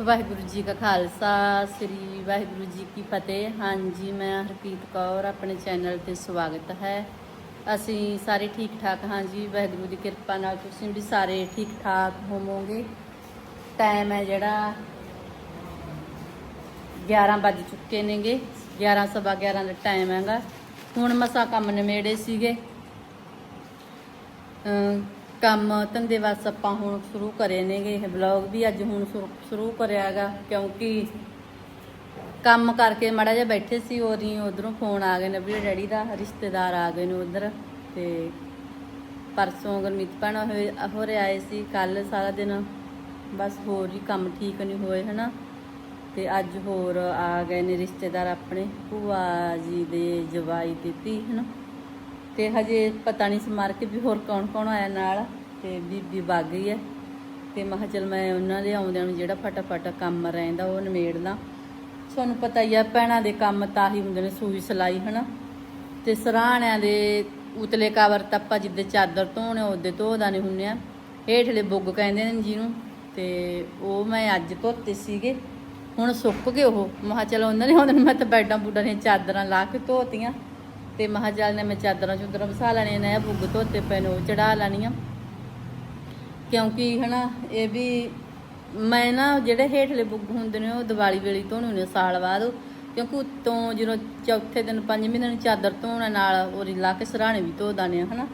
ਵਾਹਿਗੁਰੂ ਜੀ ਕਾ ਖਾਲਸਾ, ਸ੍ਰੀ ਵਾਹਿਗੁਰੂ ਜੀ ਕੀ ਫਤਿਹ। ਹਾਂਜੀ, ਮੈਂ ਹਰਪ੍ਰੀਤ ਕੌਰ, ਆਪਣੇ ਚੈਨਲ ਤੇ ਸਵਾਗਤ ਹੈ। ਅਸੀਂ ਸਾਰੇ ਠੀਕ ਠਾਕ ਹਾਂ ਜੀ, ਵਾਹਿਗੁਰੂ ਦੀ ਕਿਰਪਾ ਨਾਲ ਤੁਸੀਂ ਵੀ ਸਾਰੇ ਠੀਕ ਠਾਕ ਹੋਵੋਗੇ। ਟਾਈਮ ਹੈ ਜਿਹੜਾ 11 ਵੱਜ ਚੁੱਕੇ ਨੇਗੇ 11 ਸਵਾ 11 ਦਾ ਟਾਈਮ ਹੈਗਾ। ਹੁਣ ਮਸਾ ਕੰਮ ਨਿਮੇੜੇ ਸੀਗੇ। ਕੰਮ ਧੰਦੇ ਵਾਸ ਆਪਾਂ ਹੁਣ ਸ਼ੁਰੂ ਕਰੇ ਨੇਗੇ, ਇਹ ਬਲੌਗ ਵੀ ਅੱਜ ਹੁਣ ਸ਼ੁਰੂ- ਸ਼ੁਰੂ ਕਰਿਆਗਾ ਕਿਉਂਕਿ ਕੰਮ ਕਰਕੇ ਮੜਾ ਜਿਹਾ ਬੈਠੇ ਸੀ ਉਹਦੀ ਉਧਰੋਂ ਫੋਨ ਆ ਗਏ ਨੇ, ਵੀ ਡੈਡੀ ਦਾ ਰਿਸ਼ਤੇਦਾਰ ਆ ਗਏ ਨੇ ਉਧਰ, ਤੇ ਪਰਸੋਂ ਗੁਰਮੀਤ ਭੈਣ ਹੋਏ, ਹੋਰੇ ਆਏ ਸੀ, ਕੱਲ ਸਾਰਾ ਦਿਨ ਬਸ ਹੋਰ ਹੀ ਕੰਮ ਠੀਕ ਨਹੀਂ ਹੋਏ, ਹਨਾ? ਤੇ ਅੱਜ ਹੋਰ ਆ ਗਏ ਨੇ ਰਿਸ਼ਤੇਦਾਰ ਆਪਣੇ, ਭੂਆ ਜੀ ਦੇ ਜਵਾਈ ਦਿੱਤੀ ਧੀ ਹਨਾ? ਤੇ ਹਜੇ ਪਤਾ ਨਹੀਂ ਸਮਾਰ ਕੇ ਵੀ ਹੋਰ ਕੌਣ ਕੌਣ ਆਇਆ ਨਾਲ ਤੇ ਬੀਬੀ ਵਗ ਗਈ ਹੈ। ਤੇ ਮੈਂ ਕਿਹਾ, ਚਲ ਮੈਂ ਉਹਨਾਂ ਦੇ ਆਉਂਦਿਆਂ ਨੂੰ ਜਿਹੜਾ ਫਟਾਫਟ ਕੰਮ ਰਹਿੰਦਾ ਉਹ ਨਿਮੇੜਦਾ ਤੁਹਾਨੂੰ ਪਤਾ ਹੀ ਆ, ਭੈਣਾਂ ਦੇ ਕੰਮ ਤਾਂ ਹੀ ਹੁੰਦੇ ਨੇ, ਸੂਈ ਸਲਾਈ, ਹਨਾ? ਤੇ ਸਰਾਣਿਆਂ ਦੇ ਉਤਲੇ ਕਵਰ ਤਾਂ ਆਪਾਂ ਜਿੱਦੇ ਚਾਦਰ ਧੋਣੇ, ਉਹਦੇ ਧੋਦਾ ਨਹੀਂ ਹੁੰਨੇ ਆ। ਹੇਠਲੇ ਬੁੱਗ ਕਹਿੰਦੇ ਨੇ ਜਿਹਨੂੰ, ਤੇ ਉਹ ਮੈਂ ਅੱਜ ਧੋਤੇ ਸੀਗੇ। ਹੁਣ ਸੁੱਕ ਗਏ ਉਹ। ਮੈਂ ਕਿਹਾ, ਚਲੋ ਉਹਨਾਂ ਨੇ ਉਹਨਾਂ ਨੇ ਮੈਂ ਤਾਂ ਬੈਡਾਂ ਬੁੱਡਾਂ ਦੀਆਂ ਚਾਦਰਾਂ ਲਾ ਕੇ ਧੋਤੀਆਂ। ਤੇ ਮੈਂ ਨੇ ਮੈਂ ਚਾਦਰਾਂ ਚੁਦਰਾਂ ਵਸਾ ਲੈਣੀਆਂ ਨੇ ਬੁੱਗ ਧੋਤੇ ਪਏ ਨੇ ਉਹ ਚੜਾ ਲੈਣੀਆਂ। ਕਿਉਂਕਿ ਹਨਾ ਇਹ ਵੀ ਮੈਂ ਨਾ ਜਿਹੜੇ ਹੇਠਲੇ ਬੁੱਗ ਹੁੰਦੇ ਨੇ ਉਹ ਦੀਵਾਲੀ ਵੇਲੇ ਧੋਣੇ ਹੁੰਦੇ ਆ ਸਾਲ ਬਾਅਦ। ਕਿਉਂਕਿ ਉਤੋਂ ਜਦੋਂ ਚੌਥੇ ਦਿਨ ਪੰਜਵੇਂ ਦਿਨ ਚਾਦਰ ਧੋਣ ਨਾਲ ਉਹ ਲਾ ਕੇ ਸਰਾਣੇ ਵੀ ਧੋ ਦਾਨੇ ਆ ਹਨਾ।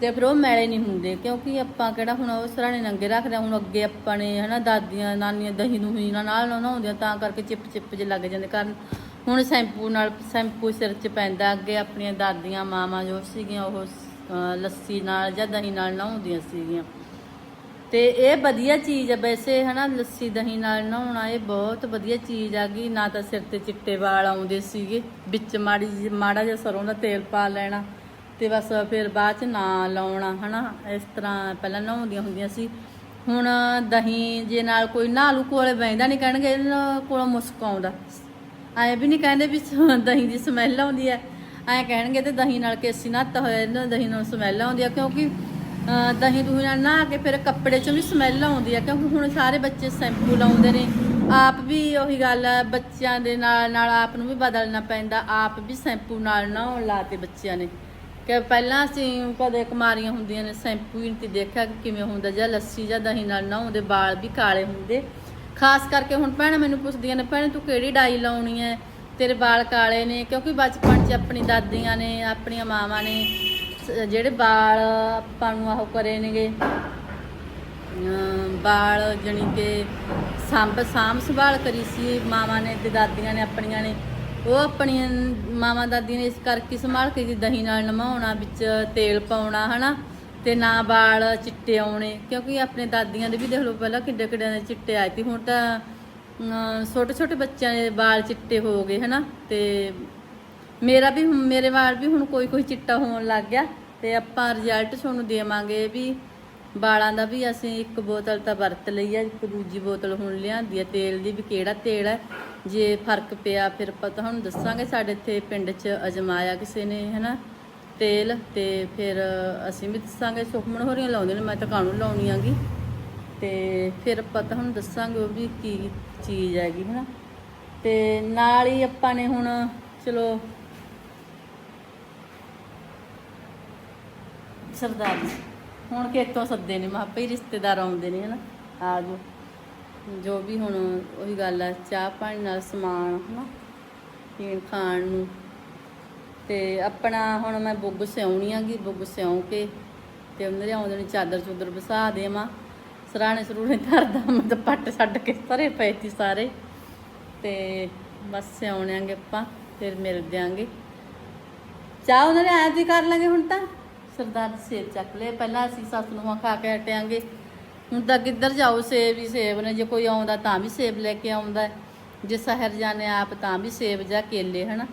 ਤੇ ਫਿਰ ਉਹ ਮੈਲੇ ਨਹੀਂ ਹੁੰਦੇ ਕਿਉਂਕਿ ਆਪਾਂ ਕਿਹੜਾ ਹੁਣ ਉਹ ਸਰਾਣੇ ਨੰਗੇ ਰੱਖਦੇ ਹਾਂ, ਹੁਣ ਅੱਗੇ ਆਪਾਂ ਨੇ ਹਨਾ ਦਾਦੀਆਂ ਨਾਨੀਆਂ ਦਹੀਂ ਨੂੰ ਹੀ ਨਾਲ ਨਹਾਉਂਦੀਆਂ ਤਾਂ ਕਰਕੇ ਚਿਪ ਚਿਪ ਜੇ ਲੱਗ ਜਾਂਦੇ ਕਾਰਨ ਹੁਣ ਸ਼ੈਂਪੂ ਨਾਲ, ਸ਼ੈਂਪੂ ਸਿਰ 'ਚ ਪੈਂਦਾ, ਅੱਗੇ ਆਪਣੀਆਂ ਦਾਦੀਆਂ, ਮਾਵਾਂ ਜੋ ਸੀਗੀਆਂ, ਉਹ ਲੱਸੀ ਨਾਲ ਜਾਂ ਦਹੀਂ ਨਾਲ ਨਹਾਉਂਦੀਆਂ ਸੀਗੀਆਂ। ਤੇ ਇਹ ਵਧੀਆ ਚੀਜ਼ ਹੈ ਵੈਸੇ ਹਨਾ, ਲੱਸੀ, ਦਹੀਂ ਨਾਲ ਨਹਾਉਣਾ ਇਹ ਬਹੁਤ ਵਧੀਆ ਚੀਜ਼ ਆ ਗਈ। ਨਾ ਤਾਂ ਸਿਰ ਤੇ ਚਿੱਟੇ ਵਾਲ ਆਉਂਦੇ ਸੀਗੇ, ਵਿੱਚ ਮਾੜੀ ਜਿਹੀ- ਮਾੜਾ ਜਿਹਾ ਸਰੋਂ ਦਾ ਤੇਲ ਪਾ ਲੈਣਾ ਤੇ ਬਸ ਫਿਰ ਬਾਅਦ ਚ ਨਾ ਲਾਉਣਾ, ਹਨਾ, ਇਸ ਤਰ੍ਹਾਂ ਪਹਿਲਾਂ ਨਹਾਉਂਦੀਆਂ ਹੁੰਦੀਆਂ ਸੀ। ਹੁਣ ਦਹੀਂ ਜੇ ਨਾਲ ਕੋਈ ਨਾਲੂ ਕੋਲੇ ਬੈਂਦਾ ਨਹੀਂ ਕਹਿਣਗੇ ਇਹਨਾਂ ਕੋਲੋਂ ਮੁਸਕ ਆਉਂਦਾ। ਐ ਵੀ ਨਹੀਂ ਕਹਿੰਦੇ ਵੀ ਦਹੀਂ ਦੀ ਸਮੈਲ ਆਉਂਦੀ ਹੈ। ਐ ਕਹਿਣਗੇ ਤੇ ਦਹੀਂ ਨਾਲ ਕੇਸੀ ਨੱਤ ਹੋਇਆ, ਇਹਨਾਂ ਦਹੀਂ ਨਾਲ ਸਮੈਲ ਆਉਂਦੀ ਆ ਕਿਉਂਕਿ ਦਹੀਂ ਦੂਹੀ ਨਾਲ ਨਹਾ ਕੇ ਫਿਰ ਕੱਪੜੇ 'ਚੋਂ ਵੀ ਸਮੈਲ ਆਉਂਦੀ ਆ ਕਿਉਂਕਿ ਹੁਣ ਸਾਰੇ ਬੱਚੇ ਸ਼ੈਂਪੂ ਲਾਉਂਦੇ ਨੇ। ਆਪ ਵੀ ਉਹੀ ਗੱਲ ਆ ਬੱਚਿਆਂ ਦੇ ਨਾਲ ਨਾਲ ਆਪ ਨੂੰ ਵੀ ਬਦਲਣਾ ਪੈਂਦਾ, ਆਪ ਵੀ ਸ਼ੈਂਪੂ ਨਾਲ ਨਹਾਉਣ ਲਾਤੇ ਬੱਚਿਆਂ ਨੇ। ਕਿ ਪਹਿਲਾਂ ਅਸੀਂ ਕਦੇ ਕੁਮਾਰੀਆਂ ਹੁੰਦੀਆਂ ਨੇ, ਸ਼ੈਂਪੂ ਹੀ ਨਹੀਂ ਦੇਖਿਆ ਕਿ ਕਿਵੇਂ ਹੁੰਦਾ, ਜਾਂ ਲੱਸੀ ਜਾਂ ਦਹੀਂ ਨਾਲ ਨਹਾਉਂਦੇ ਵਾਲ ਵੀ ਕਾਲੇ ਹੁੰਦੇ। ਖਾਸ ਕਰਕੇ ਹੁਣ ਭੈਣਾਂ ਮੈਨੂੰ ਪੁੱਛਦੀਆਂ ਨੇ, ਭੈਣੇ ਤੂੰ ਕਿਹੜੀ ਡਾਈ ਲਾਉਣੀ ਹੈ ਤੇਰੇ ਵਾਲ ਕਾਲੇ ਨੇ, ਕਿਉਂਕਿ ਬਚਪਨ 'ਚ ਆਪਣੀ ਦਾਦੀਆਂ ਨੇ, ਆਪਣੀਆਂ ਮਾਵਾਂ ਨੇ ਜਿਹੜੇ ਵਾਲ ਆਪਾਂ ਨੂੰ ਆਹ ਕਰੇ ਨੇਗੇ, ਅਮ, ਵਾਲ ਜਣੀ ਕਿ ਸੰਭ, ਸਾਂਭ ਸੰਭਾਲ ਕਰੀ ਸੀ, ਮਾਵਾਂ ਨੇ ਤੇ ਦਾਦੀਆਂ ਨੇ ਆਪਣੀਆਂ ਨੇ, ਉਹ ਆਪਣੀਆਂ ਮਾਵਾਂ ਦਾਦੀਆਂ ਨੇ ਇਸ ਕਰਕੇ ਸੰਭਾਲ ਕੇ ਜੀ ਦਹੀਂ ਨਾਲ ਨਮਾਉਣਾ, ਵਿੱਚ ਤੇਲ ਪਾਉਣਾ, ਹਨਾ? ਤੇ ਨਾ ਵਾਲ, ਚਿੱਟੇ ਆਉਣੇ, ਕਿਉਂਕਿ ਆਪਣੇ ਦਾਦੀਆਂ ਦੇ ਵੀ ਦੇਖ ਲਓ ਪਹਿਲਾਂ ਕਿੱਡੇ ਕਿੱਡੇ ਦੇ ਚਿੱਟੇ ਆਏ ਸੀ। ਹੁਣ ਤਾਂ ਛੋਟੇ ਛੋਟੇ ਬੱਚਿਆਂ ਦੇ ਵਾਲ ਚਿੱਟੇ ਹੋ ਗਏ, ਹਨਾ? ਤੇ ਮੇਰਾ ਵੀ ਮੇਰੇ ਵਾਲ ਵੀ ਹੁਣ ਕੋਈ ਕੋਈ ਚਿੱਟਾ ਹੋਣ ਲੱਗ ਗਿਆ ਤੇ ਆਪਾਂ ਰਿਜ਼ਲਟ ਤੁਹਾਨੂੰ ਦੇਵਾਂਗੇ ਵੀ ਵਾਲਾਂ ਦਾ ਵੀ ਅਸੀਂ ਇੱਕ ਬੋਤਲ ਤਾਂ ਵਰਤ ਲਈ ਆ, ਇੱਕ ਦੂਜੀ ਬੋਤਲ ਹੁਣ ਲਿਆਂਦੀ ਆ। ਤੇਲ ਦੀ ਵੀ ਕਿਹੜਾ ਤੇਲ ਹੈ ਜੇ ਫ਼ਰਕ ਪਿਆ ਫਿਰ ਆਪਾਂ ਤੁਹਾਨੂੰ ਦੱਸਾਂਗੇ, ਸਾਡੇ ਇੱਥੇ ਪਿੰਡ 'ਚ ਅਜਮਾਇਆ ਕਿਸੇ ਨੇ, ਹਨਾ? ਤੇਲ ਤੇ ਫਿਰ ਅਸੀਂ ਵੀ ਦੱਸਾਂਗੇ ਸੁਖਮਣ ਹੋਰੀਆਂ ਲਾਉਂਦੇ ਨੇ, ਮੈਂ ਤਾਂ ਕਾਣੂ ਲਾਉਣੀ ਆਂਗੀ। ਤੇ ਫਿਰ ਆਪਾਂ ਤੁਹਾਨੂੰ ਦੱਸਾਂਗੇ ਉਹ ਵੀ ਕੀ ਚੀਜ਼ ਹੈਗੀ, ਹਨਾ। ਤੇ ਨਾਲ ਹੀ ਆਪਾਂ ਨੇ ਹੁਣ, ਚਲੋ, ਸਰਦਾਰ ਹੁਣ ਕਿਤੋਂ ਸੱਦੇ ਨੇ ਮਾਪੇ ਹੀ ਰਿਸ਼ਤੇਦਾਰ ਆਉਂਦੇ ਨੇ, ਹਨਾ। ਆ ਜੋ ਜੋ ਵੀ ਹੁਣ ਉਹੀ ਗੱਲ ਆ, ਚਾਹ ਪਾਣੀ ਨਾਲ ਸਮਾਨ, ਹਨਾ। ਪੀਣ, ਖਾਣ ਨੂੰ। ਤੇ ਆਪਣਾ ਹੁਣ ਮੈਂ ਬੁੱਗ ਸਿਉਣੀ ਆਗੀ, ਬੁੱਗ ਸਿਉਂ ਕੇ ਤੇ ਉਹਨਾਂ ਦੇ ਆਉਂਦੇ ਨੂੰ ਚਾਦਰ ਚੁਦਰ ਵਸਾ ਦੇਵਾਂ। ਸਰਾਣੇ ਸਰੂਣੇ ਧਰਦਾ, ਮੈਂ ਤਾਂ ਪੱਟ ਛੱਡ ਕੇ ਸਾਰੇ ਪਏ ਸੀ ਸਾਰੇ। ਤੇ ਬਸ ਸਿਉਣਾਂਗੇ ਆਪਾਂ, ਫਿਰ ਮਿਲ ਦਿਆਂਗੇ ਚਾਹ ਉਹਨਾਂ ਨੇ ਐਂ ਦੀ ਕਰ ਲਾਂਗੇ ਹੁਣ ਤਾਂ। ਸਰਦਾਰ ਸੇਬ ਚੱਕ ਲਏ। ਪਹਿਲਾਂ ਅਸੀਂ ਸੱਸ ਨੂੰ ਖਾ ਕੇ ਹਟਿਆਂਗੇ ਹੁਣ ਤਾਂ ਕਿੱਧਰ ਜਾਓ ਸੇਬ ਹੀ ਸੇਬ ਨੇ। ਜੇ ਕੋਈ ਆਉਂਦਾ ਤਾਂ ਵੀ ਸੇਬ ਲੈ ਕੇ ਆਉਂਦਾ। ਜੇ ਸ਼ਹਿਰ ਜਾਣੇ ਆਪ ਤਾਂ ਵੀ ਸੇਬ ਜਾਂ ਕੇਲੇ, ਹਨਾ?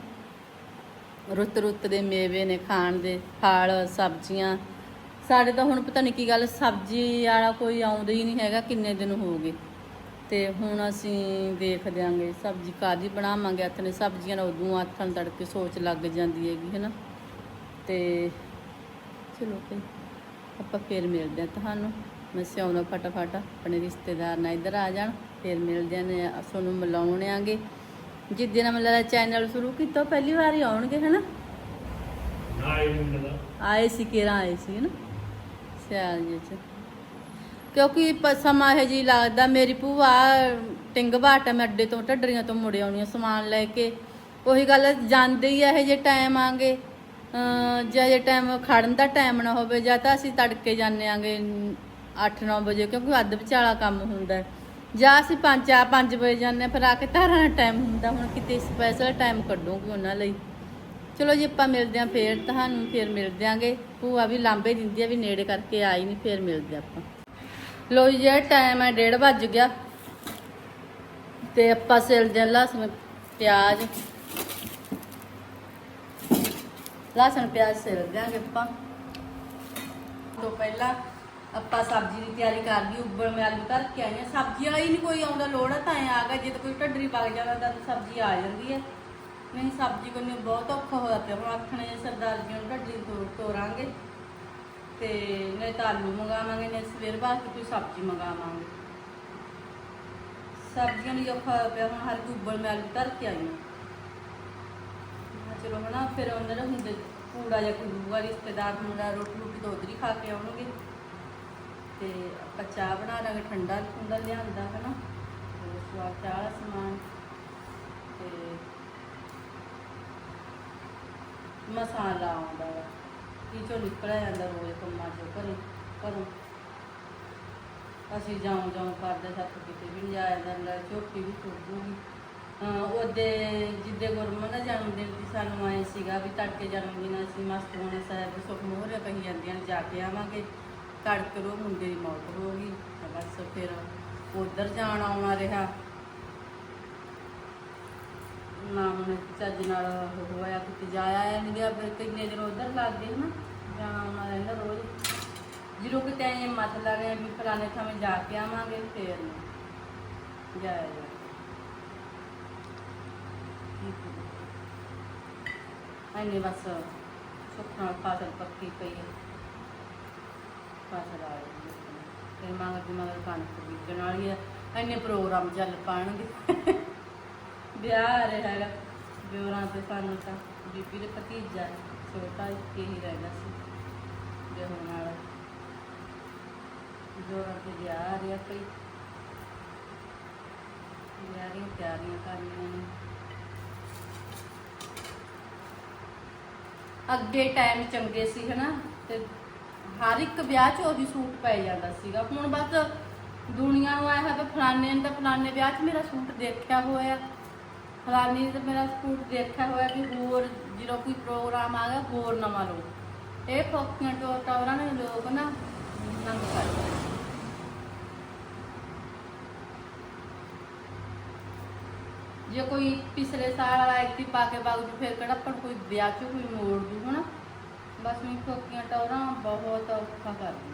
ਰੁੱਤ ਰੁੱਤ ਦੇ ਮੇਵੇ ਨੇ ਖਾਣ ਦੇ, ਫਲ, ਸਬਜ਼ੀਆਂ। ਸਾਡੇ ਤਾਂ ਹੁਣ ਪਤਾ ਨਹੀਂ ਕੀ ਗੱਲ, ਸਬਜ਼ੀ ਵਾਲਾ ਕੋਈ ਆਉਂਦਾ ਹੀ ਨਹੀਂ ਹੈਗਾ, ਕਿੰਨੇ ਦਿਨ ਹੋ ਗਏ। ਤੇ ਹੁਣ ਅਸੀਂ ਦੇਖ ਦਿਆਂਗੇ, ਸਬਜ਼ੀ ਕਾਦੀ ਬਣਾਵਾਂਗੇ ਹੱਥ ਨੇ ਸਬਜ਼ੀਆਂ ਨਾਲ ਉਦੋਂ ਆਥਣ ਤੜਕੇ ਸੋਚ ਲੱਗ ਜਾਂਦੀ ਹੈਗੀ, ਹੈਨਾ। ਤੇ ਚਲੋ ਫਿਰ ਆਪਾਂ ਫੇਰ ਮਿਲਦੇ ਹਾਂ ਤੁਹਾਨੂੰ। ਮੈਂ ਸਿਆਉਣਾ ਫਟਾਫਟ, ਆਪਣੇ ਰਿਸ਼ਤੇਦਾਰ ਨਾਲ ਇੱਧਰ ਆ ਜਾਣ, ਫਿਰ ਮਿਲਦੇ ਨੇ ਤੁਹਾਨੂੰ ਮਿਲਾਉਣ ਆਂਗੇ। ਜਿੱਦਣ ਮੇਰਾ ਚੈਨਲ ਸ਼ੁਰੂ ਕੀਤਾ ਪਹਿਲੀ ਵਾਰ ਹੀ ਆਉਣਗੇ ਹਨਾ? ਆਏ ਸੀ ਕਿਰਾਂ ਆਏ ਸੀ ਨਾ ਸਿਆਲ ਜੀ ਚ ਕਿਉਂਕਿ ਸਮਾਂ ਇਹ ਜੀ ਲੱਗਦਾ ਮੇਰੀ ਭੂਆ ਟਿੰਗਵਾਟ ਮੈਂ ਅੱਡੇ ਤੋਂ ਢੱਡਰੀਆਂ ਤੋਂ ਮੁੜ ਆਉਣੀ ਆ ਸਮਾਨ ਲੈ ਕੇ। ਉਹੀ ਗੱਲ ਜਾਂਦੇ ਹੀ ਇਹ ਜੇ ਟਾਈਮ ਆਂਗੇ। ਜਾਂ ਜੇ ਟਾਈਮ ਖੜਨ ਦਾ ਟਾਈਮ ਨਾ ਹੋਵੇ ਜਾਂ ਤਾਂ ਅਸੀਂ ਤੜਕੇ ਜਾਂਦੇ ਆਂਗੇ 8-9 ਵਜੇ ਕਿਉਂਕਿ ਅੱਧ ਵਿਚਾਲਾ ਕੰਮ ਹੁੰਦਾ। ਹੈ। ਜਾਂ ਅਸੀਂ 5-5 ਵਜੇ ਜਾਂਦੇ ਹਾਂ, ਫਿਰ ਆ ਕੇ ਧਾਰਾਂ ਦਾ ਟਾਈਮ ਹੁੰਦਾ। ਹੁਣ ਕਿਤੇ ਸਪੈਸ਼ਲ ਟਾਈਮ ਕੱਢੂਗੀ ਉਹਨਾਂ ਲਈ। ਚਲੋ ਜੀ ਆਪਾਂ ਮਿਲਦੇ ਆਂ ਫੇਰ ਤੁਹਾਨੂੰ ਫੇਰ ਮਿਲਦੇ ਆਂਗੇ ਭੂਆ ਵੀ ਲਾਂਬੇ ਦਿੰਦੀ ਆ ਵੀ ਨੇੜੇ ਕਰਕੇ ਆਈ ਨਹੀਂ ਫੇਰ ਮਿਲਦੇ ਆਪਾਂ। ਲੋ ਜੀ ਜਿਹੜਾ ਟਾਈਮ ਹੈ 1:30 ਵੱਜ ਗਿਆ। ਤੇ ਆਪਾਂ ਸਿਲਦੇ ਆਂ ਲਸਣ ਪਿਆਜ਼। ਲਸਣ ਪਿਆਜ਼ ਸਿਲ ਦਿਆਂਗੇ ਆਪਾਂ। ਤੋਂ ਪਹਿਲਾਂ ਆਪਾਂ ਸਬਜ਼ੀ ਦੀ ਤਿਆਰੀ ਕਰ ਲਈ, ਉੱਬਲ ਮੈਂ ਆਲੂ ਧਰ ਕੇ ਆਈ ਹਾਂ। ਸਬਜ਼ੀ ਹੀ ਨਹੀਂ ਕੋਈ ਆਉਂਦਾ ਲੋੜ ਹੈ ਤਾਂ ਐਂ ਆ ਗਿਆ, ਜੇ ਤਾਂ ਕੋਈ ਢੱਡਰੀ ਪੱਕ ਜਾਂਦਾ ਤਾਂ ਸਬਜ਼ੀ ਆ ਜਾਂਦੀ ਹੈ ਨਹੀਂ, ਸਬਜ਼ੀ ਕੋਈ ਬਹੁਤ ਔਖਾ ਹੋਇਆ ਪਿਆ। ਹੁਣ ਆਖਣੇ ਸਰਦਾਰ ਜੀ ਨੂੰ ਢੱਡਰੀ ਤੋੜ ਤੋਰਾਂਗੇ ਤੇ ਨਹੀਂ ਤਾਂ ਆਲੂ ਮੰਗਾਵਾਂਗੇ, ਨਹੀਂ ਸਵੇਰ ਬਾਅਦ ਕੋਈ ਸਬਜ਼ੀ ਮੰਗਾਵਾਂਗੇ। ਸਬਜ਼ੀਆਂ ਲਈ ਔਖਾ ਹੋਇਆ ਪਿਆ, ਹੁਣ ਹਰ ਕੋਈ ਉੱਬਲ ਮੈਂ ਆਲੂ ਧਰ ਕੇ ਆਈ ਹਾਂ। ਮੈਂ ਕਿਹਾ ਚਲੋ ਹਨਾ, ਫਿਰ ਉਹਨਾਂ ਦੇ ਹੁੰਦੇ ਕੂੜਾ ਜਾਂ ਕੋਈ ਦੂਆ ਰਿਸ਼ਤੇਦਾਰ ਹੁੰਦਾ ਰੋਟੀ ਰੋਟੀ ਤਾਂ ਉੱਧਰ ਹੀ ਖਾ ਕੇ ਆਉਣਗੇ। ਤੇ ਆਪਾਂ ਚਾਹ ਬਣਾ ਲਾਂਗੇ, ਠੰਡਾ ਠੰਡਾ ਲਿਆਂਦਾ, ਹਨਾ? ਤੇ ਸਵਾਦ ਚਾਹ ਵਾਲਾ ਸਮਾਨ। ਤੇ ਮਸਾਲਾ ਆਉਂਦਾ ਵਾ। ਕੀ ਚੋਂ ਨਿਕਲਿਆ ਜਾਂਦਾ ਰੋਜ਼ ਕੰਮਾਂ ਚੋਂ ਘਰੋਂ ਘਰੋਂ। ਅਸੀਂ ਜਾਉਂ ਜਾਉਂ ਕਰਦੇ ਸੱਤ ਕਿਤੇ ਵੀ ਨਹੀਂ ਜਾਇਆ ਜਾਂਦਾ ਝੋਟੀ ਵੀ ਟੁੱਟੂਗੀ ਉਹਦੇ ਜਿੱਦੇ ਗੁਰਮਨ ਦਾ ਜਨਮ ਦਿਨ ਸੀ, ਸਾਨੂੰ ਆਏ ਸੀਗਾ ਵੀ ਤੜਕੇ ਜਨਮ ਦਿਨ ਅਸੀਂ ਮਸਤ ਹੋਣਾ, ਸਾਹਿਬ ਸੁਖ ਮੋਹਰੇ ਕਹੀ ਜਾਂਦੀਆਂ ਨੇ, ਜਾ ਕੇ ਆਵਾਂਗੇ। ਤੜਕੇ ਰੋ, ਮੁੰਡੇ ਦੀ ਮੌਤ ਹੋ ਗਈ। ਤਾਂ ਬਸ ਫਿਰ ਉਧਰ ਜਾਣ ਆਉਣਾ ਰਿਹਾ। ਨਾ ਹੁਣ ਚੱਜ ਨਾਲ ਹੋਇਆ ਕਿਤੇ ਜਾਇਆ ਆਇਆ ਨਹੀਂ ਗਿਆ। ਫਿਰ ਕਿੰਨੇ ਦਿਨ ਉਧਰ ਲੱਗ ਗਏ ਨਾ ਜਾਣਾ ਆਉਣਾ ਰਹਿੰਦਾ ਰੋਜ਼। ਜਦੋਂ ਕਿਤੇ ਐਂ ਮਤ ਲੱਗ ਵੀ ਫਲਾਣੇ ਥਾਂ ਜਾ ਕੇ ਆਵਾਂਗੇ, ਫੇਰ ਨਹੀਂ ਜਾਇਆ। ਜਾ ਐਨੇ ਬਸ ਸੁੱਖ ਨਾਲ ਫਸਲ ਪੱਕੀ ਪਈ ਹੈ। ਫਸਲ ਆ ਰਹੀ ਹੈ ਮਗਰ ਦੀ ਮਗਰ ਕਣਕ ਬੀਜਣ ਵਾਲੀ ਹੈ ਐਨੇ ਪ੍ਰੋਗਰਾਮ ਚੱਲ ਪਾਣਗੇ। ਵਿਆਹ ਆ ਰਿਹਾ ਹੈਗਾ। ਵਿਆਹਾਂ ਤੇ ਸਾਨੂੰ ਤਾਂ ਬੀਬੀ ਦੇ ਭਤੀਜਾ ਛੋਟਾ ਹੀ ਰਹਿ ਸੀ। ਵਿਆਹ ਹੋਣ ਵਾਲਾ। ਜੋਰਾਂ ਤੇ ਵਿਆਹ ਆ ਰਿਹਾ ਕੋਈ। ਵਿਆਹ ਦੀਆਂ ਤਿਆਰੀਆਂ ਕਰਨੀਆਂ ਨੇ। ਅੱਗੇ ਟਾਈਮ ਚੰਗੇ ਸੀ, ਹਨਾ? ਤੇ ਹਰ ਇੱਕ ਵਿਆਹ 'ਚ ਉਹਦੀ ਸੂਟ ਪੈ ਜਾਂਦਾ ਸੀਗਾ। ਹੁਣ ਬਸ ਦੁਨੀਆ ਨੂੰ ਆਇਆ ਹੈ ਵੀ ਫਲਾਣੇ ਨੇ ਤਾਂ ਫਲਾਣੇ ਵਿਆਹ 'ਚ ਮੇਰਾ ਸੂਟ ਦੇਖਿਆ ਹੋਇਆ। ਫਲਾਣੀ ਨੇ ਤਾਂ ਮੇਰਾ ਸੂਟ ਦੇਖਿਆ ਹੋਇਆ ਵੀ ਹੋਰ ਜਦੋਂ ਕੋਈ ਪ੍ਰੋਗਰਾਮ ਆ ਗਿਆ, ਹੋਰ ਨਵਾਂ ਲਓ। ਇਹ ਫੋਕੀਆਂ ਟੋਟਾਵਰਾਂ ਨੇ ਲੋਕ ਨਾ ਨੰਗ ਕਰਦੇ ਜੇ ਕੋਈ ਪਿਛਲੇ ਸਾਲ ਵਾਲਾ ਐਕਟੀ ਪਾ ਕੇ ਬਾਗ ਫਿਰ ਕਿਹੜਾ ਪਰ ਕੋਈ ਵਿਆਹ 'ਚ ਕੋਈ ਮੋੜ ਦੂ ਹਨਾ? ਬਸ ਮੈਂ ਫੋਕੀਆਂ ਟੌਰਾਂ ਬਹੁਤ ਔਖਾ ਕਰਦੀਆਂ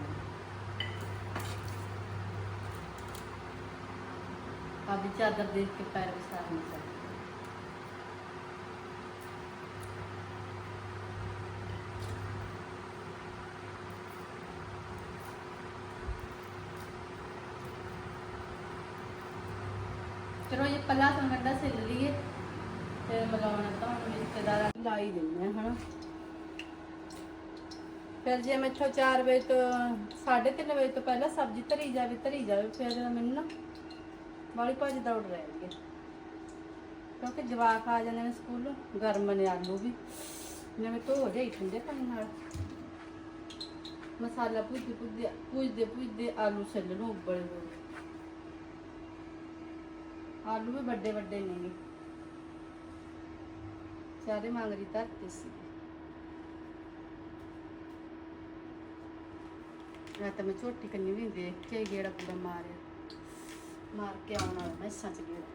ਆਪਦੀ ਚਾਦਰ ਦੇਖ ਕੇ ਪੈਰ ਵਿਸਾਰ ਨਹੀਂ ਸਕਦੇ। ਚਲੋ ਇਹ ਪੱਲਾ ਸੰਗੰਡਾ ਸਿੱਲ ਲਈਏ ਫਿਰ ਮਿਲਾਉਣਾ ਤਾਂ ਰਿਸ਼ਤੇਦਾਰਾਂ ਨੂੰ। ਲਾਈ ਦਿੰਦੇ ਹਨਾ? ਫਿਰ ਜੇ ਮੈਥੋਂ 4 ਵਜੇ ਤੋਂ 3:30 ਵਜੇ ਤੋਂ ਪਹਿਲਾਂ ਸਬਜ਼ੀ ਧਰੀ ਜਾਵੇ ਧਰੀ ਜਾਵੇ, ਫਿਰ ਮੈਨੂੰ ਨਾ ਵਾਲੀ ਭੱਜ ਦੌੜ ਰਹਿਣਗੇ ਕਿਉਂਕਿ ਜਵਾਕ ਆ ਜਾਂਦੇ ਨੇ ਸਕੂਲੋਂ, ਗਰਮ ਨੇ ਆਲੂ ਵੀ। ਜਿਵੇਂ ਧੋ ਜਾਈ ਠੰਡੇ ਪਾਣੀ ਨਾਲ। ਮਸਾਲਾ ਭੁੱਜਦੇ ਭੁੱਜਦੇ ਭੁੱਜਦੇ ਭੁੱਜਦੇ ਆਲੂ ਛੱਲਣ ਨੂੰ ਉਬਲ ਹੋਏ ਆਲੂ ਵੀ ਵੱਡੇ ਵੱਡੇ ਨੇ ਸਾਰੇ ਮੰਗਰੀ ਧਰਤੀ ਸੀ। ਰਾਤ ਮੈਂ ਝੋਟੀ ਕੰਨੀ ਵੀ ਦੇਖ ਕੇ ਗੇੜਾ ਪੂਰਾ ਮਾਰਿਆ। ਮਾਰ ਕੇ ਆਉਣਾ ਮੈਂ ਸੱਚ ਗੇੜਾ।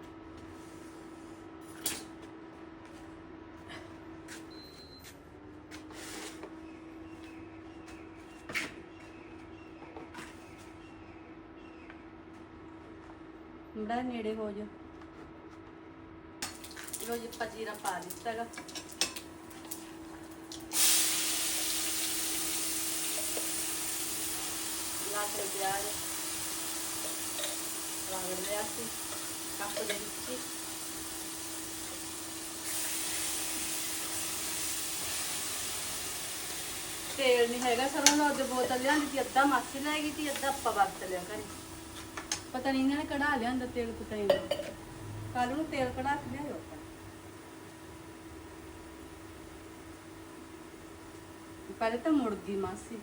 ਬੜਾ ਨੇੜੇ ਹੋ ਜਾ। ਲੋ ਜੀ ਪਜੀਰਾ ਪਾ ਦਿੱਤਾ ਗਾ ਲਾ ਕੇ ਪਿਆਜ਼ ਲਿਆ ਤੇਲ ਨਹੀਂ ਹੈਗਾ ਸਰੋਂ ਦਾ ਉਹਦੇ ਬੋਤਲ ਲਿਆਂਦੀ ਸੀ, ਅੱਧਾ ਮਾਸੀ ਲੈ ਗਈ ਸੀ, ਅੱਧਾ ਆਪਾਂ ਵਰਤ ਲਿਆ ਘਰੇ। ਪਤਾ ਨਹੀਂ ਇਹਨਾਂ ਨੇ ਕਢਾ ਲਿਆਂਦਾ ਤੇਲ ਪਤਾ ਨਹੀਂ ਕੱਲ ਨੂੰ ਤੇਲ ਕਢਾ ਕੇ ਲਿਆਇਓ ਆਪਾਂ। ਪਹਿਲੇ ਤਾਂ ਮੁੜ ਗਈ ਮਾਸੀ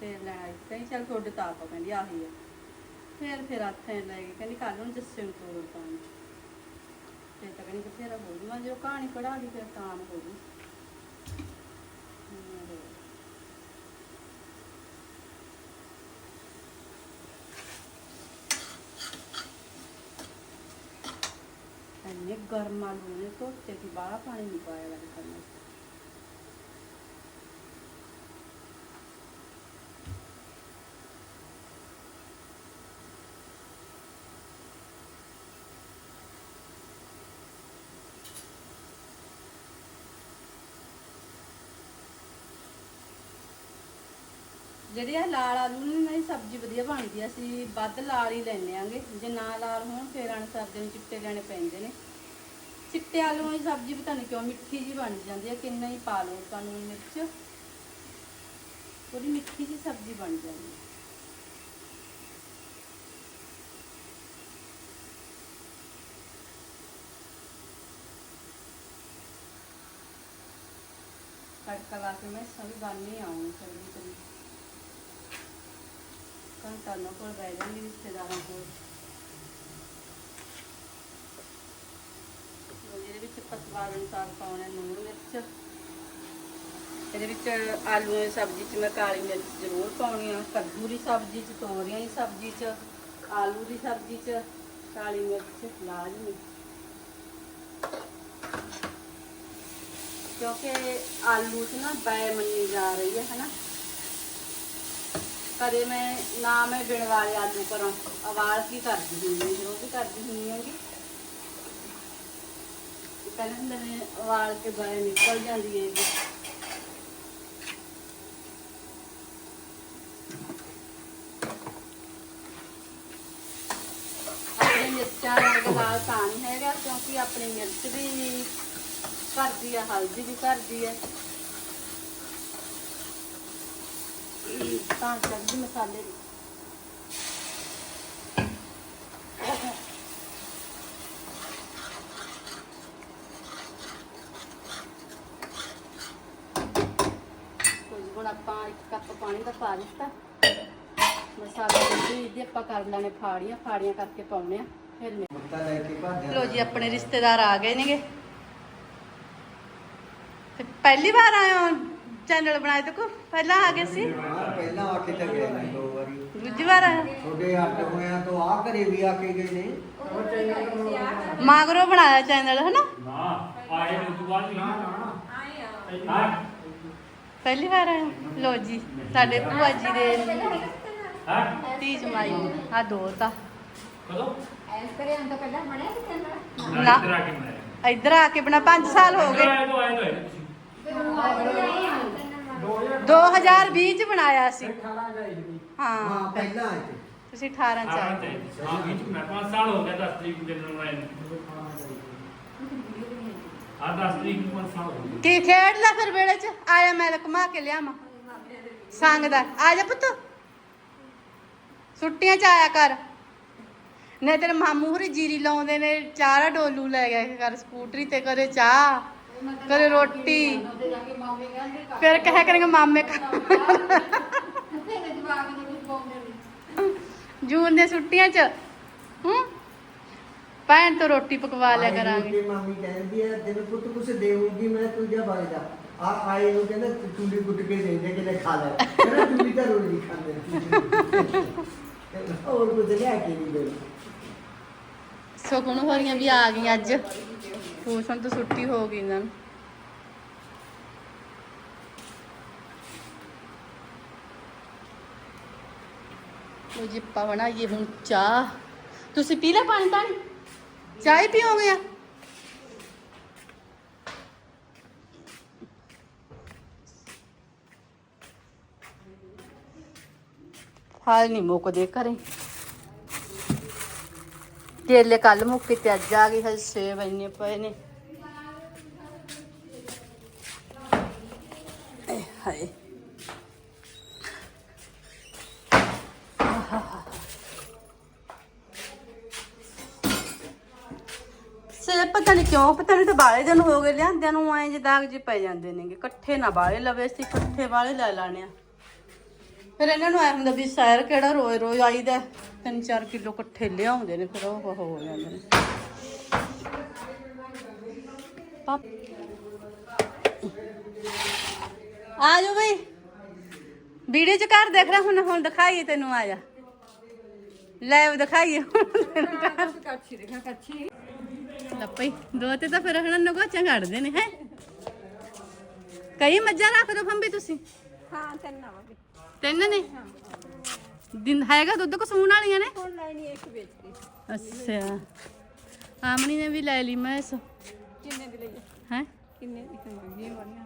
ਤੇਲ ਲੈ ਆਈ। ਕਹਿੰਦੀ ਚੱਲ ਤੁਹਾਡੇ ਤਾਂ ਆਪ ਕਹਿੰਦੀ ਆਹੀ ਆ। ਫਿਰ ਫਿਰ ਹੱਥਾਂ ਲੈ ਗਈ ਕਹਿੰਦੀ ਕੱਲ ਨੂੰ ਜੱਸੇ ਨੂੰ ਤੋੜ ਪਾਣੀ। ਫਿਰ ਤਾਂ ਕਹਿੰਦੀ ਬਥੇਰਾ ਹੋ ਜੂ ਮੈਂ ਜੋ ਕਹਾਣੀ ਕਢਾ ਲਈ ਫਿਰ ਤਾਂ ਹੋ ਜੂ। ਇੰਨੇ ਗਰਮ ਆਲੂ ਨੇ ਧੋਤੇ ਕਿ ਬਾਹਲਾ ਪਾਣੀ ਨਹੀਂ ਪਾਇਆ ਲੱਗਦਾ। ਜਿਹੜੀ ਆ ਲਾਲ ਆਲੂ ਨੇ ਨਾ ਇਹ ਸਬਜ਼ੀ ਵਧੀਆ ਬਣਦੀ ਆ, ਅਸੀਂ ਵੱਧ ਲਾਲ ਹੀ ਲੈਣੇ ਆਂਗੇ। ਜੇ ਨਾ ਲਾਲ ਹੋਣ, ਫਿਰ ਅਣ ਸਰਦੇ ਚਿੱਟੇ ਲੈਣੇ ਪੈਂਦੇ ਨੇ। ਚਿੱਟੇ ਆਲੂਆਂ ਦੀ ਸਬਜ਼ੀ ਪਤਾ ਨਹੀਂ ਕਿਉਂ ਮਿੱਠੀ ਜੀ ਬਣ ਜਾਂਦੀ ਹੈ ਕਿੰਨਾ ਹੀ ਪਾ ਲਓ ਕਾਨੂੰਨ ਮਿਰਚ। ਉਹਦੀ ਮਿੱਠੀ ਜੀ ਸਬਜ਼ੀ ਬਣ ਜਾਂਦੀ ਹੈ ਤੜਕਾ ਲਾ ਕੇ ਮੈਂ ਸਭ ਬਾਨੀ ਆਉਂਗੀ ਚੰਗੀ ਤਰ੍ਹਾਂ ਘੰਟਾ ਨਾ ਕੋਲ ਬਹਿ ਜਾਂਦੀ, ਰਿਸ਼ਤੇਦਾਰਾਂ ਕੋਲ। ਇਹਦੇ ਵਿੱਚ ਆਪਾਂ ਸਵਾਦ ਅਨੁਸਾਰ ਪਾਉਣਾ ਨੂਣ ਮਿਰਚ, ਇਹਦੇ ਵਿੱਚ ਆਲੂਆਂ ਦੀ ਸਬਜ਼ੀ 'ਚ ਮੈਂ ਕਾਲੀ ਮਿਰਚ ਜ਼ਰੂਰ ਪਾਉਣੀ ਆ, ਕੱਦੂ ਦੀ ਸਬਜ਼ੀ 'ਚ, ਤੋਰੀਆਂ ਦੀ ਸਬਜ਼ੀ 'ਚ, ਆਲੂ ਦੀ ਸਬਜ਼ੀ 'ਚ, ਕਾਲੀ ਮਿਰਚ ਲਾਜ਼ਮੀ ਕਿਉਂਕਿ ਆਲੂ 'ਚ ਨਾ ਬੈ ਮੰਨੀ ਜਾ ਰਹੀ ਹੈ, ਹਨਾ? ਕਦੇ ਮੈਂ, ਨਾ ਮੈਂ ਬਿਨ ਵਾਲੇ ਆਲੂ ਕਰਾਂ ਆਵਾਜ਼ ਕੀ ਕਰਦੀ ਹੁੰਦੀ ਜਦੋਂ ਵੀ ਕਰਦੀ ਹੁੰਦੀ ਹਾਂਗੀ। ਪਹਿਲਾਂ ਹੁੰਦੇ ਨੇ ਉਬਾਲ ਕੇ ਬੈ ਨਿਕਲ ਜਾਂਦੀ ਹੈ ਮਿਰਚਾਂ ਰੰਗ ਲਾਲ ਤਾਂ ਨਹੀਂ ਹੈਗਾ, ਕਿਉਂਕਿ ਆਪਣੀ ਮਿਰਚ ਵੀ ਕਰਦੀ ਆ, ਹਲਦੀ ਵੀ ਕਰਦੀ ਹੈ ਤਾਂ ਮਸਾਲੇ ਦੀ। ਕੁਝ ਹੁਣ ਆਪਾਂ ਇੱਕ ਕੱਪ ਪਾਣੀ ਦਾ ਪਾ ਦਿੱਤਾ। ਮਸਾਲੇ ਦੀ ਇਹਦੀ ਆਪਾਂ ਕਰ ਲੈਣੇ ਫਾੜੀਆਂ ਫਾੜੀਆਂ ਕਰਕੇ ਪਾਉਣੇ ਆ। ਫਿਰ ਮੈਂ ਮੁੱਤਾ ਲੈ ਕੇ ਭੱਜ ਲੋ ਜੀ ਆਪਣੇ ਰਿਸ਼ਤੇਦਾਰ ਆ ਗਏ ਨੇਗੇ। ਤੇ ਪਹਿਲੀ ਵਾਰ ਆਏ ਹੋ ਚੈਨਲ ਬਣਾਏ ਤੇ ਕੋ? ਪਹਿਲਾਂ ਆ ਗਏ ਸੀ? ਪਹਿਲਾਂ ਆ ਕੇ ਤਾਂ ਗਏ ਨੇ ਦੋ ਵਾਰੀ। ਦੂਜੀ ਵਾਰ ਆਏ ਹੋ? ਛੋਟੇ ਅੱਡ ਹੋਇਆਂ ਤੋਂ ਆ ਘਰੇ ਵੀ ਆ ਕੇ ਗਏ ਨੇ। ਮਾਗਰੋ ਬਣਾਇਆ ਚੈਨਲ ਹਨਾ? ਨਾ ਆਏ ਪਹਿਲੀ ਵਾਰ ਆਏ? ਲੋ ਜੀ ਸਾਡੇ ਭੂਆ ਜੀ ਦੇ ਹਾਂ। ਤੀਜ ਮਾਈ ਆ ਦੋ ਤਾਂ। ਕਦੋਂ? ਨਾ। ਨਾ। ਇੱਧਰ ਆ ਕੇ ਮੈਂ ਇੱਧਰ ਆ ਕੇ ਬਣਾ 5 ਸਾਲ ਹੋ ਗਏ। ਆਏ ਤੋਂ ਆਏ ਤੋਂ ਆਏ ਤੁਸੀਂ। 2020 ਚ ਬਣਾਇਆ ਸੀ। ਹਾਂ। ਹਾਂ ਪਹਿਲਾਂ ਆਏ ਤੇ ਤੁਸੀਂ 18 ਚ ਆਏ। ਤੇ ਹਾਂ ਵਿੱਚ ਮੈਂ 5 ਸਾਲ ਹੋ ਗਏ 10 ਤਰੀਕ ਦੇ ਨੂੰ। ਆਏ ਆ 10 ਤਰੀਕ ਨੂੰ 5 ਸਾਲ ਹੋ ਗਏ। ਕੀ ਖੇਡ ਲੈ ਫਿਰ ਵੇਲੇ ਚ? ਆਇਆ ਮੈਂ ਘੁਮਾ ਕੇ ਲਿਆਵਾਂ। ਸੰਗ ਦਾ। ਆ ਜਾ ਪੁੱਤ। ਛੁੱਟੀਆਂ ਚ ਆਇਆ ਕਰ। ਨੇ ਤੇਰੇ ਮਾਮੂ ਹਰੀ ਜੀਰੀ ਲਾਉਂਦੇ ਨੇ ਚਾਰਾ ਡੋਲੂ ਲੈ ਗਿਆ ਕਰ ਸਕੂਟਰੀ ਤੇ ਕਰੇ ਚਾਹ। ਕਰੇ ਰੋਟੀ। ਫਿਰ ਕਹਿ ਕਰੇਗਾ ਮਾਮੇ ਕਾ ਜੂਨ ਦੇ ਛੁੱਟੀਆਂ ਚ ਹੂੰ? ਭੈਣ ਤੋਂ ਰੋਟੀ ਪਕਵਾ ਲਿਆ ਕਰਾਂਗੇ। ਮਾਮੀ ਕਹਿੰਦੀ ਹੈ ਦਿਨ ਪੁੱਤ ਕੁਛ ਦੇਊਗੀ ਮੈਂ ਤੂੰ ਜਾ ਜਾ ਆ ਆਏ ਨੂੰ ਕਹਿੰਦਾ ਚੁੰਡੀ ਕੁੱਟ ਕੇ ਦੇ ਦੇ ਕਿ ਲੈ। ਖਾ ਲੈ ਕਹਿੰਦਾ ਚੁੰਡੀ ਤਾਂ ਰੋਜ਼ ਨਹੀਂ ਖਾਂਦੇ ਹੋਰ ਕੁਝ ਲਿਆ ਕੇ ਨਹੀਂ ਦੇ ਸੁਖਣ ਹੋਰੀਆਂ ਵੀ ਆ ਗਈਆਂ ਅੱਜ। ਟਿਊਸ਼ਨ ਤੋਂ ਛੁੱਟੀ ਹੋ ਗਈ ਇਹਨਾਂ ਨੂੰ ਉਹ ਜੀ, ਆਪਾਂ ਬਣਾਈਏ ਹੁਣ ਚਾਹ। ਤੁਸੀਂ ਪੀ ਲੈ ਪਾਣੀ ਤਾਂ ਚਾਹ ਹੀ ਪੀਓਗੇ ਆ? ਫਲ ਨਹੀਂ ਮੁੱਕਦੇ ਘਰੇ। ਕੇਲੇ ਕੱਲ ਮੁੱਕੇ ਤੇ ਅੱਜ ਆ ਗਈ ਹਜੇ ਸੇਬ ਇੰਨੇ ਪਏ ਨੇ। ਏ ਹਾਏ। ਸੇ ਪਤਾ ਨਹੀਂ ਕਿਉਂ, ਪਤਾ ਨਹੀਂ ਤੇ ਬਾਲੇ ਦਿਨ ਹੋ ਗਏ, ਲਿਆਂਦਿਆਂ ਨੂੰ ਐਂ ਜੇ ਦਾਗ ਜੇ ਪੈ ਜਾਂਦੇ ਨੇਗੇ। ਇਕੱਠੇ ਨਾ ਬਾਲੇ ਲਵੇ ਸੀ ਇਕੱਠੇ ਵਾਲੇ ਲੈ ਲਾਣੇ ਆ। ਫਿਰ ਇਹਨਾਂ ਨੂੰ ਐ ਹੁੰਦਾ ਵੀ ਸੈਰ ਕਿਹੜਾ ਰੋਜ਼ ਰੋਜ਼ ਆਈਦਾ। ਤਿੰਨ ਚਾਰ ਕਿਲੋ ਇਕੱਠੇ ਲਿਆਉਂਦੇ ਨੇ ਫਿਰ ਉਹ ਹੋ ਜਾਂਦੇ ਨੇ। ਪਾਪ। ਆ ਜਾ ਬਈ। ਵੀਡੀਓ ਚ ਕਰ ਦੇਖ ਰਿਹਾ ਹੁਣ ਹੁਣ ਦਿਖਾਈਏ ਤੈਨੂੰ ਆ ਜਾ। ਲਾਈਵ ਦਿਖਾਈਏ ਕੱਚੀ ਦੇਖਾ ਕੱਚੀ ਲੱਪਈ ਦੋ ਤੇ ਤਾਂ ਫਿਰ ਹਣਾ ਨਗੋਚਾਂ ਕੱਢਦੇ ਨੇ ਹੈ? ਕਈ ਮੱਝਾਂ ਰੱਖ ਦੋ ਫੰਬੀ ਤੁਸੀਂ? ਹਾਂ ਤਿੰਨ ਆਵਾਂਗੇ। ਤਿੰਨ ਨੇ? ਦਿਨ ਹੈਗਾ ਦੁੱਧ ਕਸੂਣ ਵਾਲੀਆਂ ਨੇ? ਹੁਣ ਲੈਣੀ ਇੱਕ ਵੇਚਦੀ ਅੱਛਾ। ਆਮਣੀ ਨੇ ਵੀ ਲੈ ਲਈ ਮੈਸ ਕਿੰਨੇ ਦੀ ਲਈ ਹੈ? ਕਿੰਨੇ ਦੀ ਕੰਗੀ ਵਾਲੀਆਂ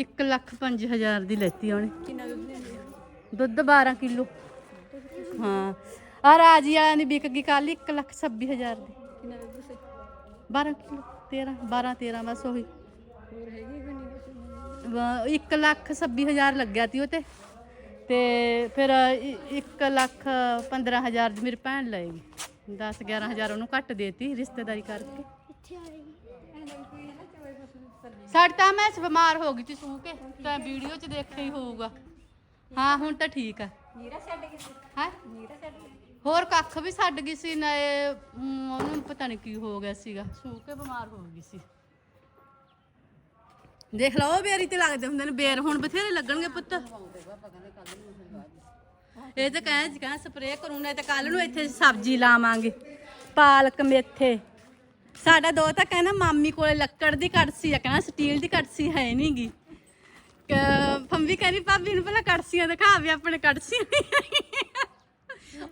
1 ਲੱਖ 5000 ਦੀ ਲੈਤੀ ਉਹਨੇ। ਕਿੰਨਾ ਦੁੱਧ ਆ? ਦੁੱਧ 12 ਕਿਲੋ। ਹਾਂ। ਆ ਰਾਜੀ ਵਾਲਿਆਂ ਦੀ ਵਿਕ ਗਈ ਕੱਲ 1 ਲੱਖ 26000 ਦੀ। ਕਿੰਨਾ ਦੁੱਧ ਸੇ 12 ਕਿਲੋ 13 12 13 ਬਸ ਉਹੀ। ਹੋਰ ਹੈਗੀ ਕੋਈ ਨਹੀਂ? 1 ਲੱਖ 26000 ਲੱਗਿਆ ਤੀ ਉਹ ਤੇ। ਤੇ ਫਿਰ 1 ਲੱਖ 15000 ਦੀ ਮੇਰੀ ਭੈਣ ਲਏਗੀ 10 11000 ਉਹਨੂੰ ਘੱਟ ਦੇਤੀ ਰਿਸ਼ਤੇਦਾਰੀ ਕਰਕੇ। ਸਾਡੀ ਤਾਂ ਮੈਂ ਬਿਮਾਰ ਹੋ ਗਈ ਸੀ ਸੂ ਕੇ ਤਾਂ ਵੀਡੀਓ 'ਚ ਦੇਖਿਆ ਹੀ ਹੋਊਗਾ। ਹਾਂ ਹੁਣ ਤਾਂ ਠੀਕ ਆ। ਨੀਰਾ ਛੱਡ ਗਈ ਸੀ? ਹੈ? ਨੀਰਾ ਛੱਡ ਗਈ ਹੋਰ ਕੱਖ ਵੀ ਛੱਡ ਗਈ ਸੀ ਨਾ ਉਹਨੂੰ ਪਤਾ ਨਹੀਂ ਕੀ ਹੋ ਗਿਆ ਸੀਗਾ। ਸੂ ਕੇ ਬਿਮਾਰ ਹੋ ਗਈ ਸੀ। ਦੇਖ ਲਓ ਉਹ ਬੇਰੀ ਤੇ ਲੱਗਦੇ ਹੁੰਦੇ ਨੇ, ਬੇਰ ਹੁਣ ਬਥੇਰੇ ਲੱਗਣਗੇ ਪੁੱਤ। ਇਹ ਤਾਂ ਕਹਿ ਜੀ ਕਹਿ ਸਪਰੇਅ ਕਰੂੰ ਨਾ ਤੇ ਕੱਲ ਨੂੰ ਇੱਥੇ ਸਬਜ਼ੀ ਲਾਵਾਂਗੇ, ਪਾਲਕ, ਮੇਥੇ। ਸਾਡਾ ਦੋ ਤਾਂ ਕਹਿੰਦਾ ਮਾਮੀ ਕੋਲੇ ਲੱਕੜ ਦੀ ਕੜਛੀ ਆ, ਕਹਿੰਦਾ ਸਟੀਲ ਦੀ ਕੜਛੀ ਹੈ ਨਹੀਂਗੀ ਫੰਬੀ ਕਹਿੰਦੀ, ਭਾਬੀ ਨੂੰ ਪਹਿਲਾਂ ਕੜਸੀਆਂ ਦਿਖਾ ਵੀ ਆਪਣੇ ਕੜਸੀਆਂ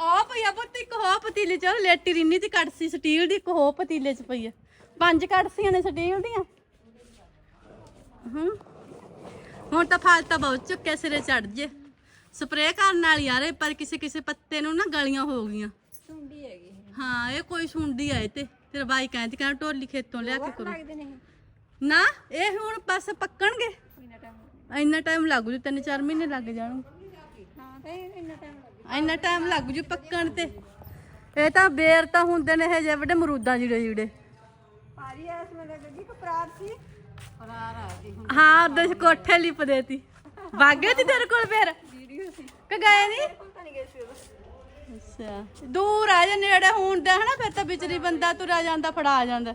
ਆ ਪਈ ਆ ਪੁੱਤ, ਇੱਕ ਹੋ ਪਤੀਲੇ ਚ, ਲੇਟੀ ਰਿੰਨੀ ਦੀ ਕੜਸੀ ਸਟੀਲ ਦੀ, ਇੱਕ ਹੋ ਪਤੀਲੇ ਚ ਪਈ ਆ। ਪੰਜ ਕੜਸੀਆਂ ਨੇ ਸਟੀਲ ਦੀਆਂ। ਹੂੰ। ਹੁਣ ਤਾਂ ਫਲ ਤਾਂ ਬਹੁਤ ਚੁੱਕਿਆ ਸਿਰੇ ਚੜ ਜੇ। ਸਪਰੇਅ ਕਰਨ ਵਾਲੀ ਯਾਰ ਪਰ ਕਿਸੇ ਕਿਸੇ ਪੱਤੇ ਨੂੰ ਨਾ ਗਲੀਆਂ ਹੋ ਗਈਆਂ। ਸੁੰਡੀ ਹੈਗੀ ਹਾਂ ਇਹ ਕੋਈ ਸੁੰਡੀ ਆਏ ਤੇ। ਤੇਰਾ ਬਾਈ ਕਹਿੰਦੀ ਕਹਿੰਦਾ ਢੋਲੀ ਖੇਤੋਂ ਲਿਆ ਕੇ ਕਰੋ। ਲੱਗਦੇ ਨੇ ਇਹ? ਨਾ ਇਹ ਹੁਣ ਬਸ ਪੱਕਣਗੇ। ਇੰਨਾ ਟਾਈਮ ਇੰਨਾ ਟਾਈਮ ਲੱਗੂ ਜੀ ਤਿੰਨ ਚਾਰ ਮਹੀਨੇ ਲੱਗ ਜਾਣਗੇ। ਹਾਂ ਤੇ ਇੰਨਾ ਟਾਈਮ ਲੱਗ ਇੰਨਾ ਟਾਈਮ ਲੱਗ ਜੂ ਪੱਕਣ ਤੇ। ਇਹ ਤਾਂ ਬੇਰ ਤਾਂ ਹੁੰਦੇ ਨੇ ਇਹ ਜਿਹੇ ਵੱਡੇ ਮਰੂਦਾਂ ਜਿਹੜੇ ਜਿਹੜੇ ਪਾਰੀ ਐਸ ਮੈਂ ਲੱਗੀ ਕਿ ਪ੍ਰਾਰ ਸੀ। ਹਾਂ ਉਹਦੇ ਕੋਠੇ ਲਿਪ ਦੇਤੀ ਬਾਗੇ ਤੇ ਤੇਰੇ ਕੋਲ ਫੇਰ? ਕਿ ਗਏ ਨਹੀਂ ਉਦੋਂ। ਅੱਛਾ। ਦੂਰ ਆ ਜਾਂ ਨੇੜੇ ਹੁੰਦਾ ਹਨਾ ਫਿਰ ਤਾਂ ਵਿਚਰੀ ਬੰਦਾ ਤੁਰਿਆ ਜਾਂਦਾ ਫੜਾ ਜਾਂਦਾ।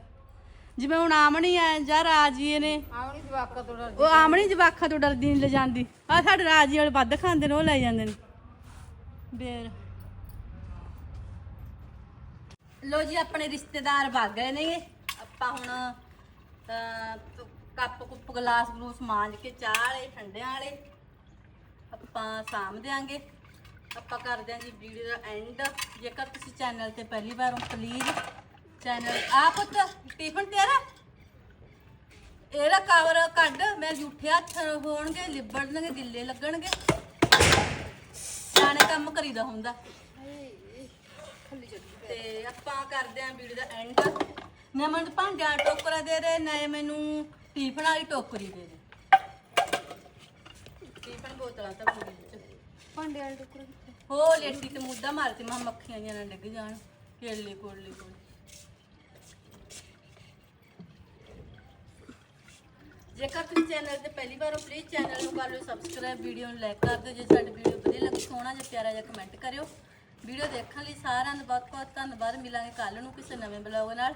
ਜਿਵੇਂ ਹੁਣ ਆਮਣੀ ਆ ਜਾਂ ਰਾਜੀ ਨੇ ਆਉਣੀ ਜਵਾਕਾ ਤੋਂ ਡਰ ਉਹ ਆਮਣੀ ਜਵਾਖਾਂ ਤੋਂ ਡਰਦੀ ਨਹੀਂ ਲੈ ਜਾਂਦੀ। ਆ ਸਾਡੇ ਰਾਜੀ ਵਾਲੇ ਵੱਧ ਖਾਂਦੇ ਨੇ ਉਹ ਲੈ ਜਾਂਦੇ ਨੇ। ਬੇਰ ਲੋ ਜੀ ਆਪਣੇ ਰਿਸ਼ਤੇਦਾਰ ਵਗ ਗਏ ਨੇਗੇ। ਆਪਾਂ ਹੁਣ ਕੱਪ ਕੁੱਪ, ਗਲਾਸ, ਗਲੂਸ ਮਾਂਜ ਕੇ ਚਾਹ ਵਾਲੇ, ਠੰਡਿਆਂ ਵਾਲੇ। ਆਪਾਂ ਸਾਂਭ ਦਿਆਂਗੇ। ਆਪਾਂ ਕਰਦੇ ਆਂ ਜੀ ਵੀਡੀਓ ਦਾ ਐਂਡ ਜੇਕਰ ਤੁਸੀਂ ਚੈਨਲ ਤੇ ਪਹਿਲੀ ਵਾਰ ਹੋ ਪਲੀਜ਼ ਚੈਨਲ ਆ ਪੁੱਤ ਟਿਫਨ ਤੇਰਾ? ਇਹਦਾ ਕਵਰ ਕੱਢ। ਮੈਂ ਜੂਠੇ ਹੱਥ ਹੋਣਗੇ, ਲਿਬੜਨਗੇ, ਗਿੱਲੇ ਲੱਗਣਗੇ। ਸਿਆਣੇ ਕੰਮ ਕਰੀਦਾ ਹੁੰਦਾ। ਤੇ ਆਪਾਂ ਕਰਦੇ ਆਂ ਵੀਡੀਓ ਦਾ ਐਂਡ ਨਾ ਮੈਨੂੰ ਭਾਂਡਿਆਂ ਦਾ ਟੋਕਰਾ ਦੇ ਰਹੇ ਨਾ, ਮੈਨੂੰ ਟਿਫਨ ਵਾਲੀ ਟੋਕਰੀ ਦੇ ਦੇ। ਟਿਫਨ ਬੋਤਲਾਂ ਤਾਂ ਪੂਰੀ ਵਿੱਚ ਭਾਂਡੇ ਵਾਲੇ ਕਿੱਥੇ? ਹੋ ਲੇਟੀ ਤੇ ਮੁੱਦਾ ਮਾਰਤੀ ਮੈਂ ਮੱਖੀਆਂ ਜਿਹਾ ਨਾ ਡਿੱਗ ਜਾਣ ਕੇਲੇ ਕੋਲੇ ਕੋਲ। ਜੇਕਰ ਤੁਸੀਂ ਚੈਨਲ ਤੇ ਪਹਿਲੀ ਵਾਰ ਹੋ ਪਲੀਜ਼ ਚੈਨਲ ਨੂੰ ਕਰ ਲਓ ਸਬਸਕ੍ਰਾਈਬ ਵੀਡੀਓ ਨੂੰ ਲਾਈਕ ਕਰ ਦਿਓ। ਜੇ ਸਾਡੀ ਵੀਡੀਓ ਵਧੀਆ ਲੱਗੀ ਸੋਹਣਾ ਜਿਹਾ ਪਿਆਰਾ ਜਿਹਾ ਕਮੈਂਟ ਕਰਿਓ। ਵੀਡੀਓ ਦੇਖਣ ਲਈ ਸਾਰਿਆਂ ਦਾ ਬਹੁਤ ਬਹੁਤ ਧੰਨਵਾਦ। ਮਿਲਾਂਗੇ ਕੱਲ ਨੂੰ ਕਿਸੇ ਨਵੇਂ ਬਲੌਗ ਨਾਲ।